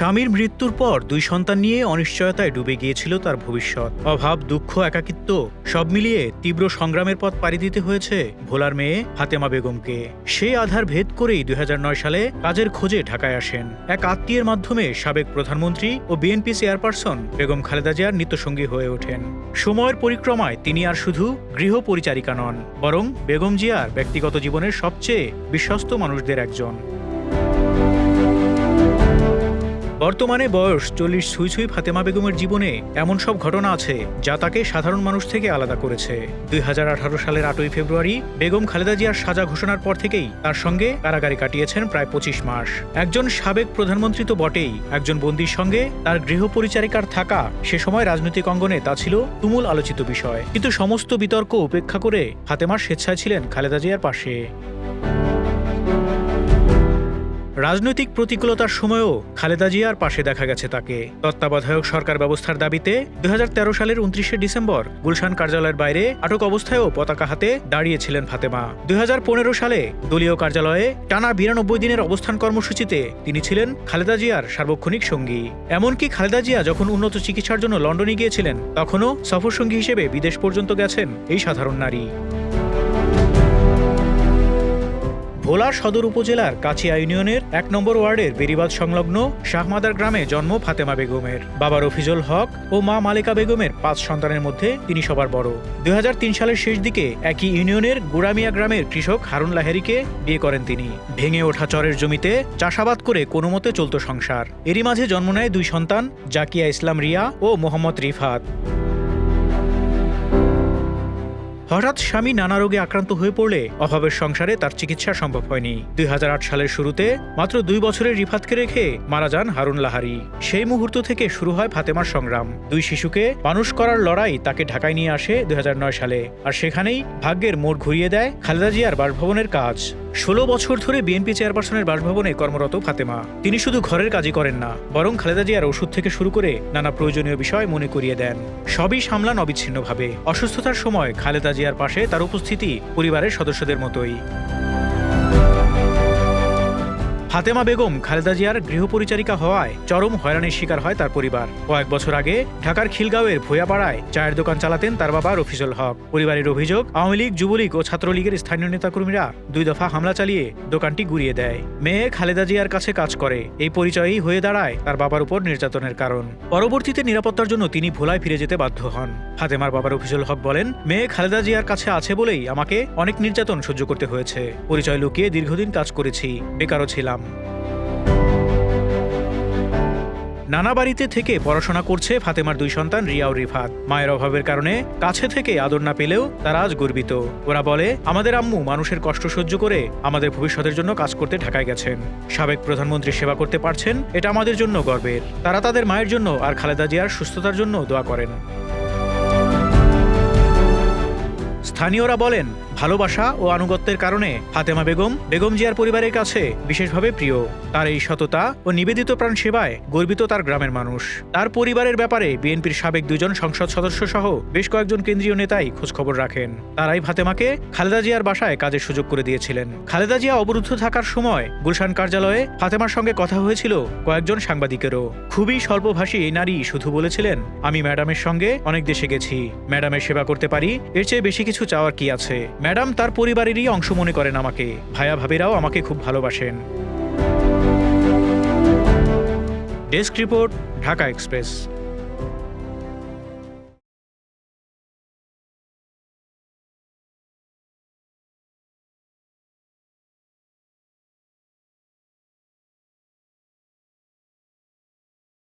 স্বামীর মৃত্যুর পর দুই সন্তান নিয়ে অনিশ্চয়তায় ডুবে গিয়েছিল তার ভবিষ্যৎ। অভাব, দুঃখ, একাকিত্ব সব মিলিয়ে তীব্র সংগ্রামের পথ পাড়ি দিতে হয়েছে ভোলার মেয়ে হাতেমা বেগমকে। সেই আধার ভেদ করেই দুই হাজার নয় সালে কাজের খোঁজে ঢাকায় আসেন। এক আত্মীয়ের মাধ্যমে সাবেক প্রধানমন্ত্রী ও বিএনপি চেয়ারপারসন বেগম খালেদা জিয়ার নিত্যসঙ্গী হয়ে ওঠেন। সময়ের পরিক্রমায় তিনি আর শুধু গৃহ পরিচারিকা নন, বরং বেগম জিয়ার ব্যক্তিগত জীবনের সবচেয়ে বিশ্বস্ত মানুষদের একজন। বর্তমানে বয়স চল্লিশ ছুঁই ছুঁই ফাতেমা বেগমের জীবনে এমন সব ঘটনা আছে যা তাকে সাধারণ মানুষ থেকে আলাদা করেছে। দুই হাজার আঠারো সালের আটই ফেব্রুয়ারি বেগম খালেদা জিয়ার সাজা ঘোষণার পর থেকেই তার সঙ্গে কারাগারে কাটিয়েছেন প্রায় পঁচিশ মাস। একজন সাবেক প্রধানমন্ত্রী তো বটেই, একজন বন্দির সঙ্গে তার গৃহ পরিচারিকার থাকা সে সময় রাজনৈতিক অঙ্গনে তা ছিল তুমুল আলোচিত বিষয়। কিন্তু সমস্ত বিতর্ক উপেক্ষা করে ফাতেমার স্বেচ্ছায় ছিলেন খালেদা জিয়ার পাশে। রাজনৈতিক প্রতিকূলতার সময়ও খালেদা জিয়ার পাশে দেখা গেছে তাকে। তত্ত্বাবধায়ক সরকার ব্যবস্থার দাবিতে দুই হাজার তেরো সালের উনত্রিশে ডিসেম্বর গুলশান কার্যালয়ের বাইরে আটক অবস্থায়ও পতাকা হাতে দাঁড়িয়েছিলেন ফাতেমা। দুই হাজার পনেরো সালে দলীয় কার্যালয়ে টানা বিরানব্বই দিনের অবস্থান কর্মসূচিতে তিনি ছিলেন খালেদা জিয়ার সার্বক্ষণিক সঙ্গী। এমনকি খালেদা জিয়া যখন উন্নত চিকিৎসার জন্য লন্ডনে গিয়েছিলেন, তখনও সফরসঙ্গী হিসেবে বিদেশ পর্যন্ত গেছেন এই সাধারণ নারী। ভোলা সদর উপজেলার কাছিয়া ইউনিয়নের এক নম্বর ওয়ার্ডের বেরিবাদ সংলগ্ন শাহমাদার গ্রামে জন্ম ফাতেমা বেগমের। বাবা রফিজুল হক ও মা মালিকা বেগমের পাঁচ সন্তানের মধ্যে তিনি সবার বড়। দু হাজার তিন সালের শেষ দিকে একই ইউনিয়নের গুড়ামিয়া গ্রামের কৃষক হারুন লাহেরিকে বিয়ে করেন তিনি। ভেঙে ওঠা চরের জমিতে চাষাবাদ করে কোনো মতে চলত সংসার। এরই মাঝে জন্ম নেয় দুই সন্তান, জাকিয়া ইসলাম রিয়া ও মোহাম্মদ রিফাত। হঠাৎ স্বামী নানা রোগে আক্রান্ত হয়ে পড়লে অভাবের সংসারে তার চিকিৎসা সম্ভব হয়নি। দুই হাজার আট সালের শুরুতে মাত্র দুই বছরের রিফাতকে রেখে মারা যান হারুন লাহারি। সেই মুহূর্ত থেকে শুরু হয় ফাতেমার সংগ্রাম। দুই শিশুকে মানুষ করার লড়াই তাকে ঢাকায় নিয়ে আসে দুই হাজার নয় সালে। আর সেখানেই ভাগ্যের মোড় ঘুরিয়ে দেয় খালেদা জিয়ার বাসভবনের কাজ। ষোলো বছর ধরে বিএনপি চেয়ারপারসনের বাসভবনে কর্মরত ফাতেমা। তিনি শুধু ঘরের কাজই করেন না, বরং খালেদা জিয়ার ওষুধ থেকে শুরু করে নানা প্রয়োজনীয় বিষয় মনে করিয়ে দেন। সবই সামলান অবিচ্ছিন্নভাবে। অসুস্থতার সময় খালেদা জিয়ার পাশে তার উপস্থিতি পরিবারের সদস্যদের মতোই। ফাতেমা বেগম, খালেদা জিয়ার গৃহপরিচারিকা হওয়ায় চরম হয়রানির শিকার হয় তার পরিবার। কয়েক বছর আগে ঢাকার খিলগাঁওয়ের ভূয়াপাড়ায় চায়ের দোকান চালাতেন তার বাবা রফিজুল হক। পরিবারের অভিযোগ, আওয়ামী লীগ, যুবলীগ ও ছাত্রলীগের স্থানীয় নেতাকর্মীরা দুই দফা হামলা চালিয়ে দোকানটি গুড়িয়ে দেয়। মেয়ে খালেদা জিয়ার কাছে কাজ করে। এই পরিচয়ই হয়ে দাঁড়ায় তার বাবার উপর নির্যাতনের কারণ। পরবর্তীতে নিরাপত্তার জন্য তিনি ভোলায় ফিরে যেতে বাধ্য হন। ফাতেমার বাবা রফিজুল হক বলেন, মেয়ে খালেদা জিয়ার কাছে আছে বলেই আমাকে অনেক নির্যাতন সহ্য করতে হয়েছে। পরিচয় লুকিয়ে দীর্ঘদিন কাজ করেছি, বেকারও ছিলাম। নানা বাড়িতে থেকে পড়াশোনা করছে ফাতেমার দুই সন্তান রিয়া ও রিফাত। মায়ের অভাবের কারণে কাছে থেকে আদর না পেলেও তারা আজ গর্বিত। ওরা বলে, আমাদের আম্মু মানুষের কষ্ট সহ্য করে আমাদের ভবিষ্যতের জন্য কাজ করতে ঢাকায় গেছেন। সাবেক প্রধানমন্ত্রী সেবা করতে পারছেন, এটা আমাদের জন্য গর্বের। তারা তাদের মায়ের জন্য আর খালেদা জিয়ার সুস্থতার জন্য দোয়া করেন। স্থানীয়রা বলেন ভালোবাসা ও আনুগত্যের কারণে ফাতেমা বেগম বেগম জিয়ার পরিবারের কাছে বিশেষভাবে প্রিয়। তার এই সততা ও নিবেদিত প্রাণ সেবায় গর্বিত তার গ্রামের মানুষ। তার পরিবারের ব্যাপারে বিএনপির সাবেক দুজন সংসদ সদস্য সহ বেশ কয়েকজন কেন্দ্রীয় নেতাই খোঁজখবর রাখেন। তারাই ফাতেমাকে খালেদা জিয়ার বাসায় কাজের সুযোগ করে দিয়েছিলেন। খালেদা জিয়া অবরুদ্ধ থাকার সময় গুলশান কার্যালয়ে ফাতেমার সঙ্গে কথা হয়েছিল কয়েকজন সাংবাদিকেরও। খুবই স্বল্পভাষী এই নারী শুধু বলেছিলেন, আমি ম্যাডামের সঙ্গে অনেক দেশে গেছি। ম্যাডামের সেবা করতে পারি, এর চেয়ে বেশি কিছু চাওয়ার কি আছে? ম্যাডাম তার পরিবারেরই অংশ মনে করেন আমাকে। ভায়া ভাবিরাও আমাকে খুব ভালোবাসেন। Desk report, Dhaka express.